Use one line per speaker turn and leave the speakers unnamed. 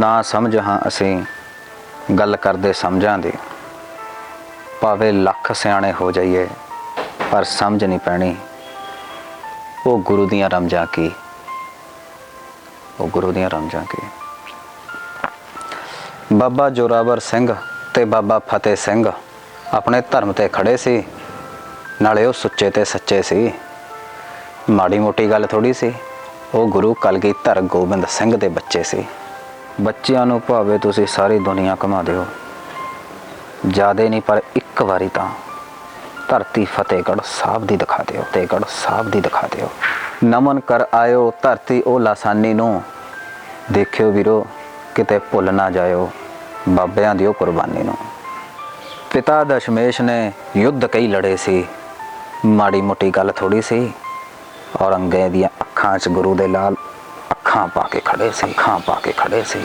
ਨਾ ਸਮਝ ਹਾਂ ਅਸੀਂ, ਗੱਲ ਕਰਦੇ ਸਮਝਾਂ ਦੀ। ਭਾਵੇਂ ਲੱਖ ਸਿਆਣੇ ਹੋ ਜਾਈਏ, ਪਰ ਸਮਝ ਨਹੀਂ ਪੈਣੀ। ਉਹ ਗੁਰੂ ਦੀਆਂ ਰਮਜਾਂ ਕੀ? ਉਹ ਗੁਰੂ ਦੀਆਂ ਰਮਜਾਂ ਕੀ? ਬਾਬਾ ਜੋਰਾਵਰ ਸਿੰਘ ਤੇ ਬਾਬਾ ਫਤਿਹ ਸਿੰਘ ਆਪਣੇ ਧਰਮ ਤੇ ਖੜੇ ਸੀ। ਨਾਲੇ ਉਹ ਸੁੱਚੇ ਤੇ ਸੱਚੇ ਸੀ। ਮਾੜੀ ਮੋਟੀ ਗੱਲ ਥੋੜੀ ਸੀ। ਉਹ ਗੁਰੂ ਕਲਗੀਧਰ ਗੋਬਿੰਦ ਸਿੰਘ ਦੇ ਬੱਚੇ ਸੀ। ਬੱਚਿਆਂ ਨੂੰ ਭਾਵੇਂ ਤੁਸੀਂ ਸਾਰੀ ਦੁਨੀਆ ਘੁਮਾ ਦਿਓ। ਜਿਆਦੇ ਨਹੀਂ, ਪਰ ਇੱਕ ਵਾਰੀ ਤਾਂ ਧਰਤੀ ਫਤਿਹਗੜ੍ਹ ਸਾਹਿਬ ਦੀ ਦਿਖਾ ਦਿਓ, ਫਤਿਹਗੜ੍ਹ ਸਾਹਿਬ ਦੀ ਦਿਖਾ ਦਿਓ। ਨਮਨ ਕਰ ਆਇਓ ਧਰਤੀ ਉਹ ਲਾਸਾਨੀ ਨੂੰ। ਦੇਖਿਓ ਵੀਰੋ, ਕਿਤੇ ਭੁੱਲ ਨਾ ਜਾਇਓ ਬਾਬਿਆਂ ਦੀ ਉਹ ਕੁਰਬਾਨੀ ਨੂੰ। ਪਿਤਾ ਦਸ਼ਮੇਸ਼ ਨੇ ਯੁੱਧ ਕਈ ਲੜੇ ਸੀ। ਮਾੜੀ ਮੋਟੀ ਗੱਲ ਥੋੜੀ ਸੀ। ਔਰੰਗੇ ਦੀਆਂ ਅੱਖਾਂ 'ਚ ਗੁਰੂ ਦੇ ਲਾਲ ਅੱਖਾਂ ਪਾ ਕੇ ਖੜੇ ਸੀ ਅੱਖਾਂ ਪਾ ਕੇ ਖੜੇ ਸੀ।